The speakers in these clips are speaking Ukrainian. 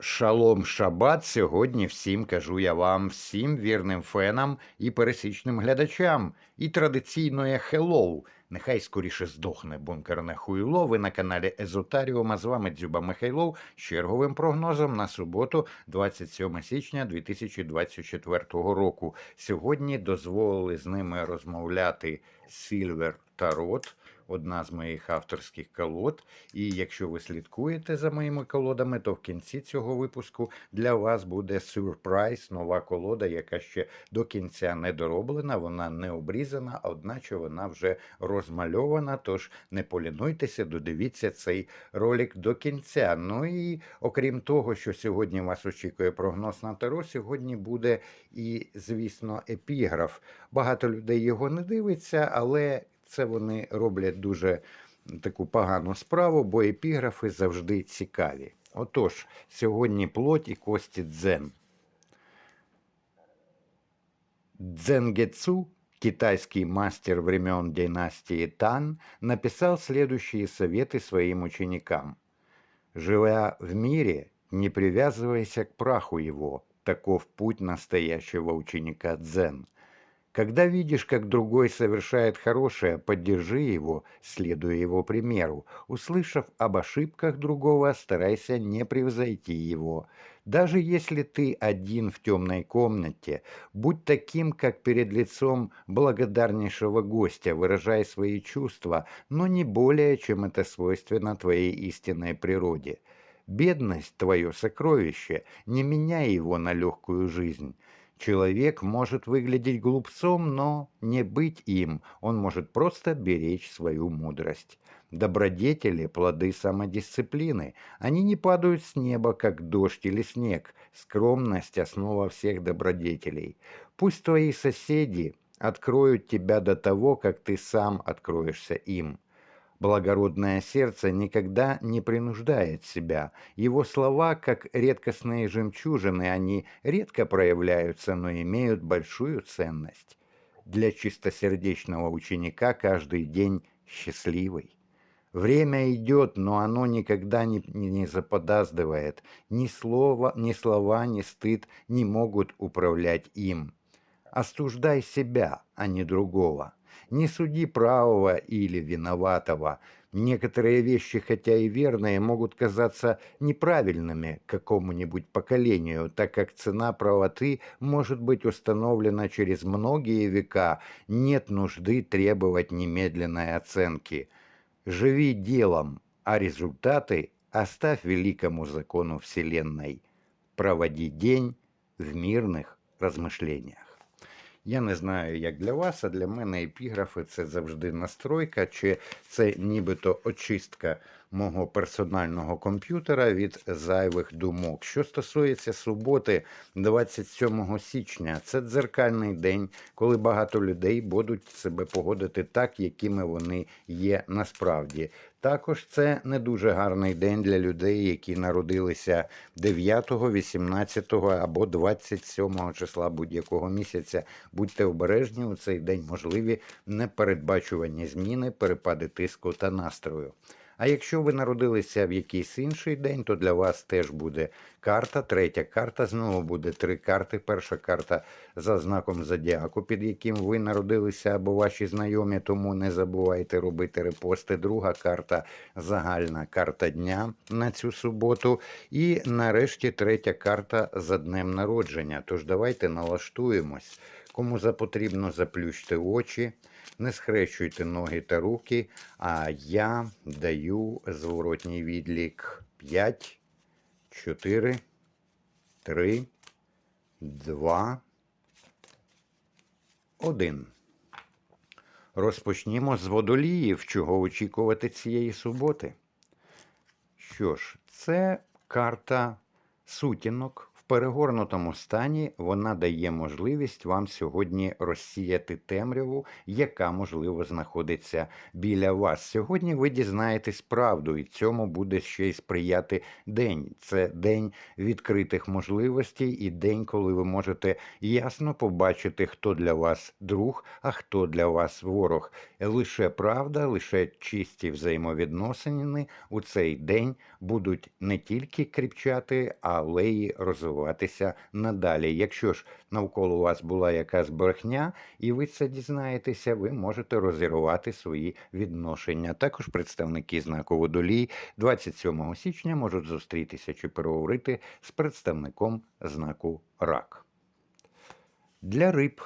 Шалом Шабат. Сьогодні всім кажу я вам, всім вірним фенам і пересічним глядачам. І традиційно хеллоу. Нехай скоріше здохне бункерне хуйло. Ви на каналі Езотаріум, а з вами Дзюба Михайлов з черговим прогнозом на суботу, 27 січня 2024 року. Сьогодні дозволили з ними розмовляти Сільвер та Рот, одна з моїх авторських колод. І якщо ви слідкуєте за моїми колодами, то в кінці цього випуску для вас буде сюрприз, нова колода, яка ще до кінця не дороблена, вона не обрізана, одначе вона вже розмальована. Тож не полінуйтеся, додивіться цей ролик до кінця. Ну і окрім того, що сьогодні вас очікує прогноз на Таро, сьогодні буде і, звісно, епіграф. Багато людей його не дивиться, але це вони роблять дуже таку погану справу, бо епіграфи завжди цікаві. Отож, сьогодні плоть і кості дзен. Дзенгецу, китайский мастер времен династии Тан, написал следующие советы своим ученикам. «Живя в мире, не привязывайся к праху его, таков путь настоящего ученика дзен. Когда видишь, как другой совершает хорошее, поддержи его, следуя его примеру. Услышав об ошибках другого, старайся не превзойти его. Даже если ты один в темной комнате, будь таким, как перед лицом благодарнейшего гостя, выражай свои чувства, но не более, чем это свойственно твоей истинной природе. Бедность – твое сокровище, не меняй его на легкую жизнь. Человек может выглядеть глупцом, но не быть им, он может просто беречь свою мудрость. Добродетели – плоды самодисциплины. Они не падают с неба, как дождь или снег. Скромность – основа всех добродетелей. Пусть твои соседи откроют тебя до того, как ты сам откроешься им. Благородное сердце никогда не принуждает себя. Его слова, как редкостные жемчужины, они редко проявляются, но имеют большую ценность. Для чистосердечного ученика каждый день счастливый. Время идет, но оно никогда не, не заподаздывает. Ни слова, ни слова, ни стыд не могут управлять им. Остуждай себя, а не другого. Не суди правого или виноватого. Некоторые вещи, хотя и верные, могут казаться неправильными какому-нибудь поколению, так как цена правоты может быть установлена через многие века, нет нужды требовать немедленной оценки. Живи делом, а результаты оставь великому закону Вселенной. Проводи день в мирных размышлениях. Я не знаю, як для вас, а для мене епіграфи це завжди настройка, чи це нібито очистка мого персонального комп'ютера від зайвих думок. Що стосується суботи, 27 січня, це дзеркальний день, коли багато людей будуть себе погодити так, якими вони є насправді. Також це не дуже гарний день для людей, які народилися 9, 18 або 27 числа будь-якого місяця. Будьте обережні у цей день можливі непередбачувані зміни, перепади тиску та настрою. А якщо ви народилися в якийсь інший день, то для вас теж буде карта, третя карта. Знову буде три карти. Перша карта за знаком зодіаку, під яким ви народилися або ваші знайомі, тому не забувайте робити репости. Друга карта загальна карта дня на цю суботу. І нарешті третя карта за днем народження. Тож давайте налаштуємось. Кому запотрібно, заплющте очі. Не схрещуйте ноги та руки, а я даю зворотній відлік 5, 4, 3, 2, 1. Розпочнімо з водоліїв, чого очікувати цієї суботи. Що ж, це карта сутінок перегорнутому стані вона дає можливість вам сьогодні розсіяти темряву, яка, можливо, знаходиться біля вас. Сьогодні ви дізнаєтесь правду, і цьому буде ще й сприяти день. Це день відкритих можливостей і день, коли ви можете ясно побачити, хто для вас друг, а хто для вас ворог. Лише правда, лише чисті взаємовідносини у цей день будуть не тільки кріпчати, але й розвиватися надалі. Якщо ж навколо вас була якась брехня, і ви це дізнаєтеся, ви можете розірвати свої відношення. Також представники знаку водолій 27 січня можуть зустрітися чи переговорити з представником знаку рак. Для риб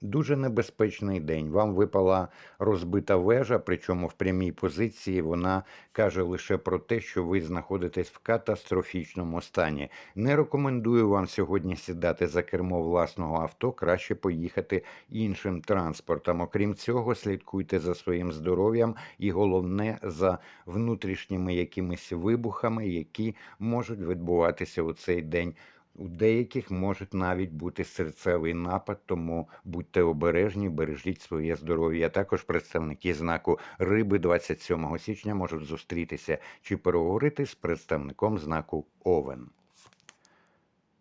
дуже небезпечний день. Вам випала розбита вежа, причому в прямій позиції вона каже лише про те, що ви знаходитесь в катастрофічному стані. Не рекомендую вам сьогодні сідати за кермо власного авто, краще поїхати іншим транспортом. Окрім цього, слідкуйте за своїм здоров'ям і головне за внутрішніми якимись вибухами, які можуть відбуватися у цей день. У деяких може навіть бути серцевий напад, тому будьте обережні, бережіть своє здоров'я. Також представники знаку риби 27 січня можуть зустрітися чи переговорити з представником знаку Овен.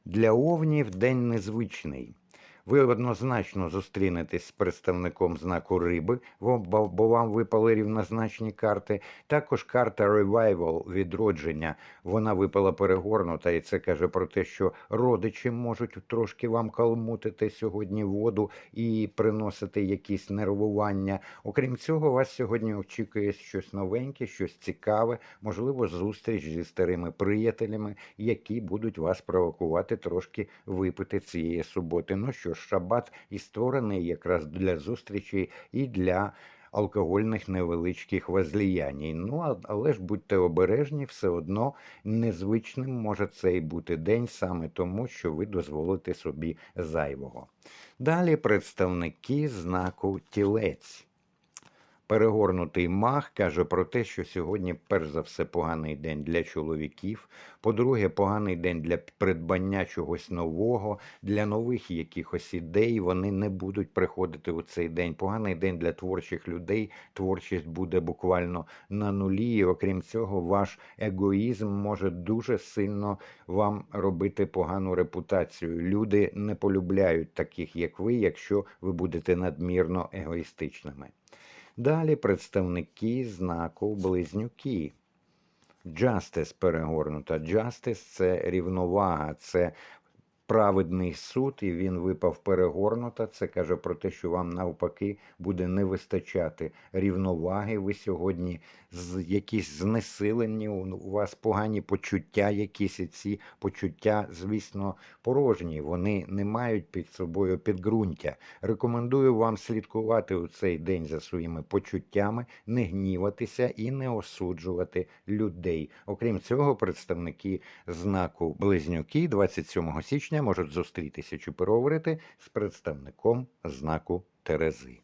Для овнів день незвичний. Ви однозначно зустрінетесь з представником знаку риби, бо вам випали рівнозначні карти. Також карта Revival відродження. Вона випала перегорнута, і це каже про те, що родичі можуть трошки вам калмутити сьогодні воду і приносити якісь нервування. Окрім цього, вас сьогодні очікує щось новеньке, щось цікаве, можливо, зустріч зі старими приятелями, які будуть вас провокувати трошки випити цієї суботи. Ну що шабат і створений якраз для зустрічі і для алкогольних невеличких возліяній. Ну, але ж будьте обережні, все одно незвичним може цей бути день саме тому, що ви дозволите собі зайвого. Далі представники знаку тілець. Перегорнутий мах каже про те, що сьогодні, перш за все, поганий день для чоловіків. По-друге, поганий день для придбання чогось нового, для нових якихось ідей. Вони не будуть приходити у цей день. Поганий день для творчих людей. Творчість буде буквально на нулі. І окрім цього, ваш егоїзм може дуже сильно вам робити погану репутацію. Люди не полюбляють таких, як ви, якщо ви будете надмірно егоїстичними. Далі представники знаку близнюки. Justice перегорнута. Justice – це рівновага, це праведний суд, і він випав перегорнута. Це каже про те, що вам навпаки буде не вистачати рівноваги. Ви сьогодні якісь знесилені, у вас погані почуття, якісь і ці почуття, звісно, порожні. Вони не мають під собою підґрунтя. Рекомендую вам слідкувати у цей день за своїми почуттями, не гніватися і не осуджувати людей. Окрім цього, представники знаку Близнюки 27 січня можуть зустрітися чи переговорити з представником знаку Терези.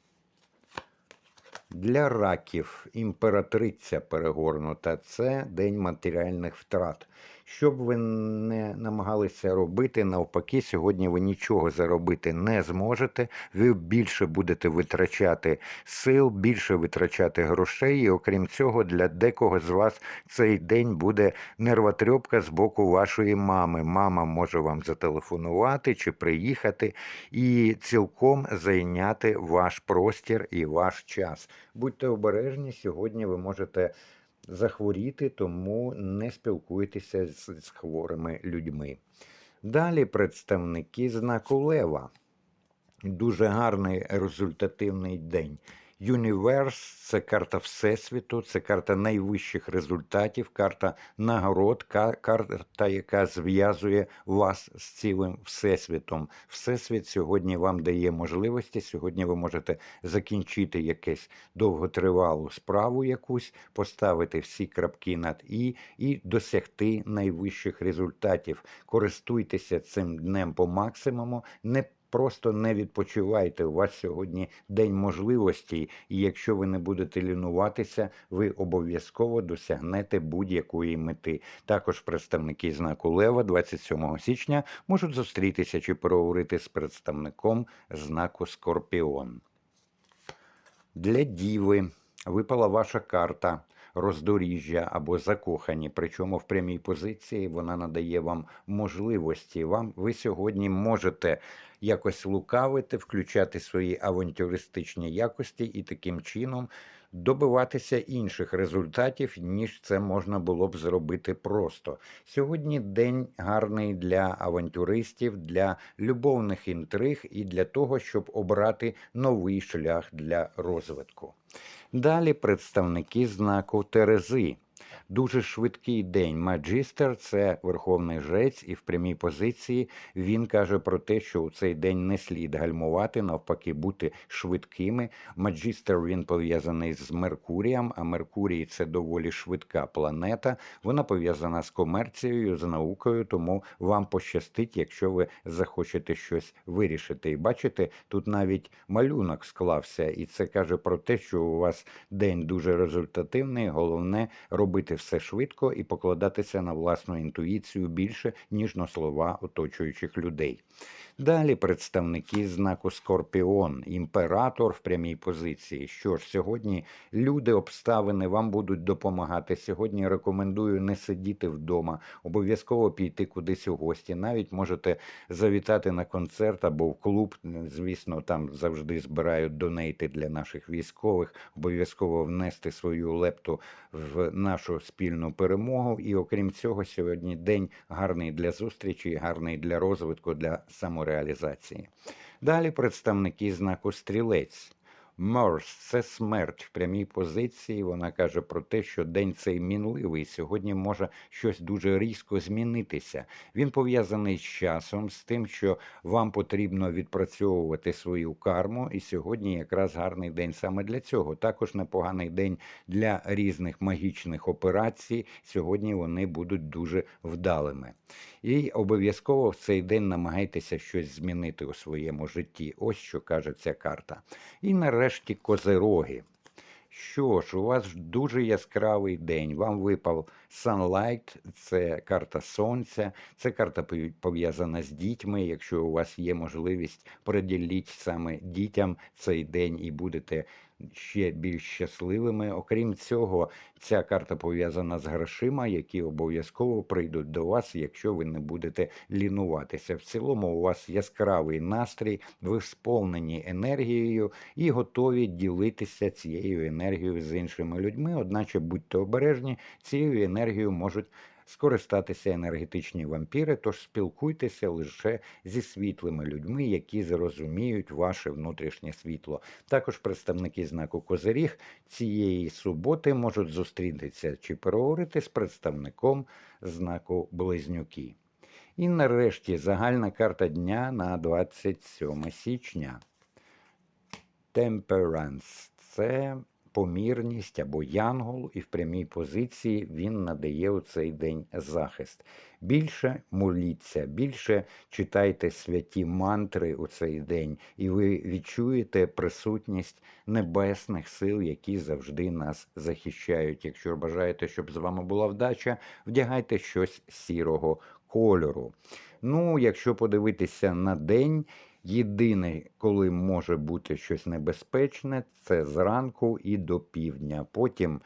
Для раків імператриця перегорнута це день матеріальних втрат. Що б ви не намагалися робити, навпаки, сьогодні ви нічого заробити не зможете. Ви більше будете витрачати сил, більше витрачати грошей. І окрім цього, для декого з вас цей день буде нервотрьопка з боку вашої мами. Мама може вам зателефонувати чи приїхати і цілком зайняти ваш простір і ваш час. Будьте обережні, сьогодні ви можете захворіти, тому не спілкуйтеся з, з хворими людьми. Далі представники знаку Лева. Дуже гарний результативний день. Юніверс це карта Всесвіту, це карта найвищих результатів, карта нагород, карта, яка зв'язує вас з цілим Всесвітом. Всесвіт сьогодні вам дає можливості. Сьогодні ви можете закінчити якесь довготривалу справу якусь, поставити всі крапки над і і досягти найвищих результатів. Користуйтеся цим днем по максимуму. Не Просто не відпочивайте. У вас сьогодні день можливостей, і якщо ви не будете лінуватися, ви обов'язково досягнете будь-якої мети. Також представники знаку Лева 27 січня можуть зустрітися чи переговорити з представником знаку Скорпіон. Для діви випала ваша карта роздоріжжя або закохані. Причому в прямій позиції вона надає вам можливості. Вам ви сьогодні можете якось лукавити, включати свої авантюристичні якості і таким чином добиватися інших результатів, ніж це можна було б зробити просто. Сьогодні день гарний для авантюристів, для любовних інтриг і для того, щоб обрати новий шлях для розвитку. Далі представники знаку Терези. Дуже швидкий день. Маджистер це верховний жрець, і в прямій позиції він каже про те, що у цей день не слід гальмувати, навпаки, бути швидкими. Маджистер він пов'язаний з Меркурієм, а Меркурій це доволі швидка планета. Вона пов'язана з комерцією, з наукою, тому вам пощастить, якщо ви захочете щось вирішити. І бачите, тут навіть малюнок склався, і це каже про те, що у вас день дуже результативний. Головне робити все швидко і покладатися на власну інтуїцію більше, ніж на слова оточуючих людей. Далі представники знаку Скорпіон, імператор в прямій позиції. Що ж, сьогодні люди, обставини вам будуть допомагати. Сьогодні рекомендую не сидіти вдома, обов'язково піти кудись у гості. Навіть можете завітати на концерт або в клуб. Звісно, там завжди збирають донейти для наших військових. Обов'язково внести свою лепту в нашу спільну перемогу. І окрім цього, сьогодні день гарний для зустрічі, гарний для розвитку, для самореалізації. Далі представники знаку стрілець. Морс це смерть в прямій позиції. Вона каже про те, що день цей мінливий. Сьогодні може щось дуже різко змінитися. Він пов'язаний з часом, з тим, що вам потрібно відпрацьовувати свою карму. І сьогодні якраз гарний день саме для цього. Також непоганий день для різних магічних операцій. Сьогодні вони будуть дуже вдалими. І обов'язково в цей день намагайтеся щось змінити у своєму житті. Ось що каже ця карта. І нарешті козероги. Що ж, у вас дуже яскравий день. Вам випав Sunlight, це карта сонця, це карта пов'язана з дітьми. Якщо у вас є можливість, приділіть саме дітям цей день і будете ще більш щасливими. Окрім цього, ця карта пов'язана з грошима, які обов'язково прийдуть до вас, якщо ви не будете лінуватися. В цілому у вас яскравий настрій, ви сповнені енергією і готові ділитися цією енергією з іншими людьми. Одначе будьте обережні, цією енергією можуть скористатися енергетичні вампіри, тож спілкуйтеся лише зі світлими людьми, які зрозуміють ваше внутрішнє світло. Також представники знаку Козиріг цієї суботи можуть зустрітися чи переговорити з представником знаку Близнюки. І нарешті загальна карта дня на 27 січня. Temperance – це помірність або янгол, і в прямій позиції він надає у цей день захист. Більше моліться, більше читайте святі мантри у цей день, і ви відчуєте присутність небесних сил, які завжди нас захищають. Якщо бажаєте, щоб з вами була вдача, вдягайте щось сірого кольору. Ну, якщо подивитися на день, єдине, коли може бути щось небезпечне, це зранку і до півдня. Потім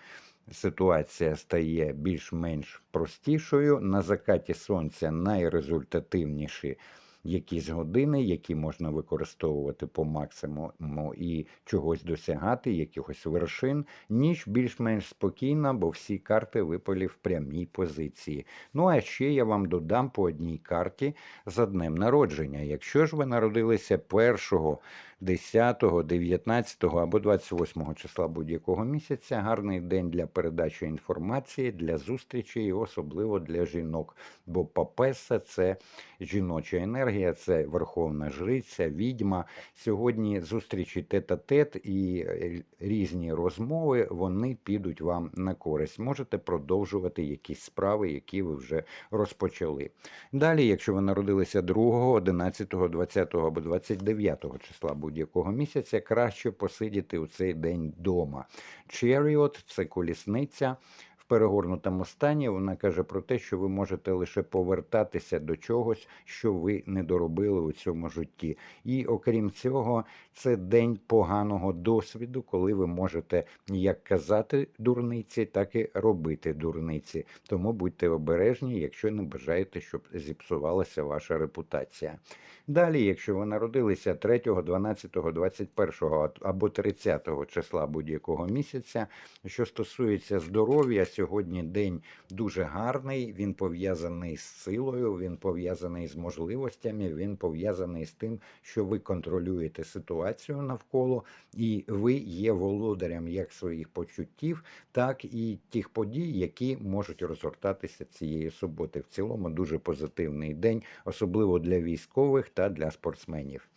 ситуація стає більш-менш простішою. На закаті сонця найрезультативніші якісь години, які можна використовувати по максимуму і чогось досягати, якихось вершин, ніж більш-менш спокійна, бо всі карти випали в прямій позиції. Ну а ще я вам додам по одній карті за днем народження. Якщо ж ви народилися 1, 10, 19 або 28 числа будь-якого місяця, гарний день для передачі інформації, для зустрічі і особливо для жінок. Бо папеса це жіноча енергія енергія, це верховна жриця, відьма. Сьогодні зустрічі тет-а-тет і е, різні розмови вони підуть вам на користь. Можете продовжувати якісь справи, які ви вже розпочали. Далі, якщо ви народилися 2, 11, 20 або 29 числа будь-якого місяця, краще посидіти у цей день вдома. Chariot – це колісниця. В перегорнутому стані вона каже про те, що ви можете лише повертатися до чогось, що ви не доробили у цьому житті. І окрім цього, це день поганого досвіду, коли ви можете як казати дурниці, так і робити дурниці. Тому будьте обережні, якщо не бажаєте, щоб зіпсувалася ваша репутація. Далі, якщо ви народилися 3, 12, 21 або 30 числа будь-якого місяця, що стосується здоров'я, сьогодні день дуже гарний. Він пов'язаний з силою, він пов'язаний з можливостями, він пов'язаний з тим, що ви контролюєте ситуацію навколо, і ви є володарем як своїх почуттів, так і тих подій, які можуть розгортатися цієї суботи. В цілому дуже позитивний день, особливо для військових та для спортсменів.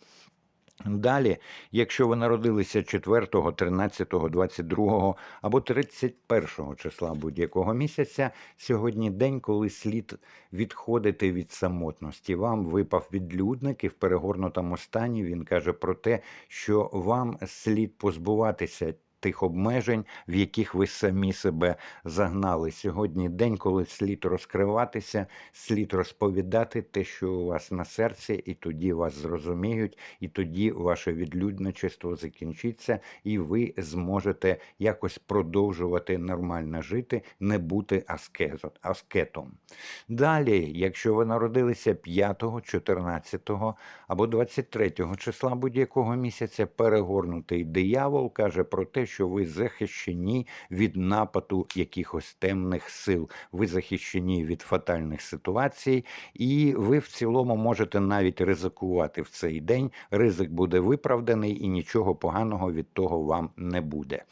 Далі, якщо ви народилися 4, 13, 22 або 31 числа будь-якого місяця, сьогодні день, коли слід відходити від самотності. Вам випав відлюдник і в перегорнутому стані він каже про те, що вам слід позбуватися тих обмежень, в яких ви самі себе загнали. Сьогодні день, коли слід розкриватися, слід розповідати те, що у вас на серці, і тоді вас зрозуміють, і тоді ваше відлюдничество закінчиться, і ви зможете якось продовжувати нормально жити, не бути аскезо- аскетом. Далі, якщо ви народилися 5, 14 або 23 числа будь-якого місяця, перегорнутий диявол каже про те, що ви захищені від нападу якихось темних сил, ви захищені від фатальних ситуацій, і ви в цілому можете навіть ризикувати в цей день. Ризик буде виправданий і нічого поганого від того вам не буде.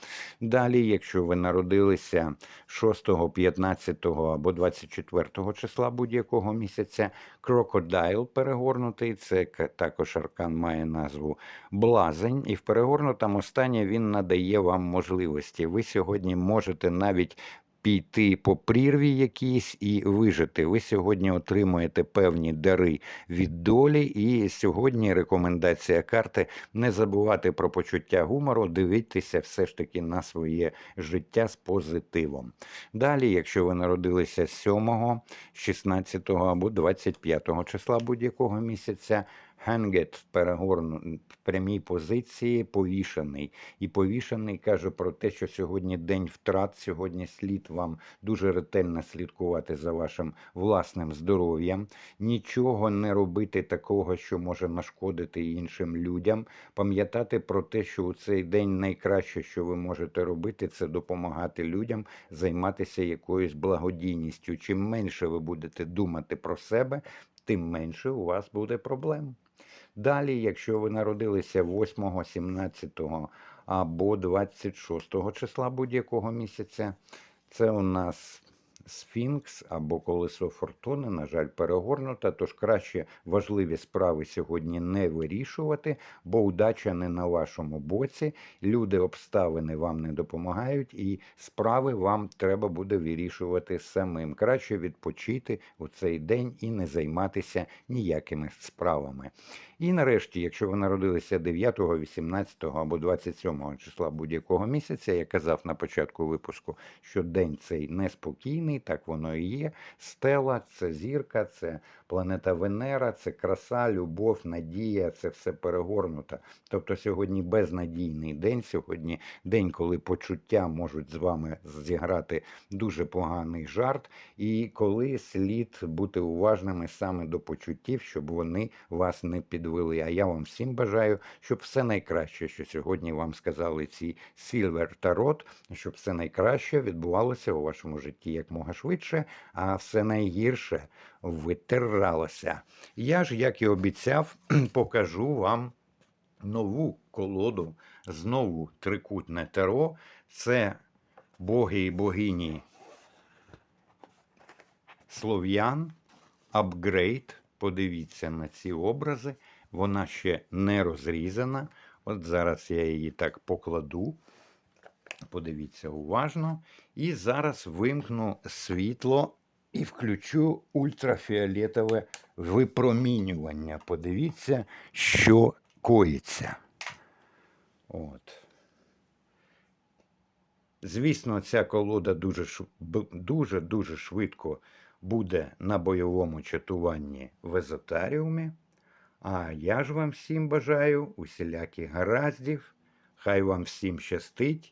Далі, якщо ви народилися 6, 15 або 24 числа будь-якого місяця, крокодайл перегорнутий, це також аркан має назву блазень, і в перегорнутому стані він надає вам можливості. Ви сьогодні можете навіть піти по прірві якійсь і вижити. Ви сьогодні отримуєте певні дари від долі, і сьогодні рекомендація карти не забувати про почуття гумору, дивитися все ж таки на своє життя з позитивом. Далі, якщо ви народилися 7, 16 або 25 числа будь-якого місяця, Хенгет в перегорну в прямій позиції повішений. І повішений каже про те, що сьогодні день втрат, сьогодні слід вам дуже ретельно слідкувати за вашим власним здоров'ям, нічого не робити такого, що може нашкодити іншим людям. Пам'ятати про те, що у цей день найкраще, що ви можете робити, це допомагати людям займатися якоюсь благодійністю. Чим менше ви будете думати про себе, тим менше у вас буде проблем. Далі, якщо ви народилися 8, 17 або 26 числа будь-якого місяця, це у нас Сфінкс або колесо фортуни, на жаль, перегорнута, тож краще важливі справи сьогодні не вирішувати, бо удача не на вашому боці, люди, обставини вам не допомагають, і справи вам треба буде вирішувати самим. Краще відпочити у цей день і не займатися ніякими справами. І нарешті, якщо ви народилися 9, 18 або 27 числа будь-якого місяця, я казав на початку випуску, що день цей неспокійний, так воно і є. Стела це зірка, це планета Венера, це краса, любов, надія, це все перегорнуто. Тобто сьогодні безнадійний день, сьогодні день, коли почуття можуть з вами зіграти дуже поганий жарт, і коли слід бути уважними саме до почуттів, щоб вони вас не підвели. А я вам всім бажаю, щоб все найкраще, що сьогодні вам сказали ці Сільвер та Рот, щоб все найкраще відбувалося у вашому житті якмога швидше, а все найгірше витиралося. Я ж, як і обіцяв, покажу вам нову колоду, знову трикутне таро. Це боги і богині слов'ян, апгрейд Подивіться на ці образи. Вона ще не розрізана. От зараз я її так покладу. Подивіться уважно. І зараз вимкну світло і включу ультрафіолетове випромінювання. Подивіться, що коїться. От. Звісно, ця колода дуже-дуже швидко буде на бойовому чатуванні в езотаріумі. А я ж вам всім бажаю усіляких гараздів, хай вам всім щастить.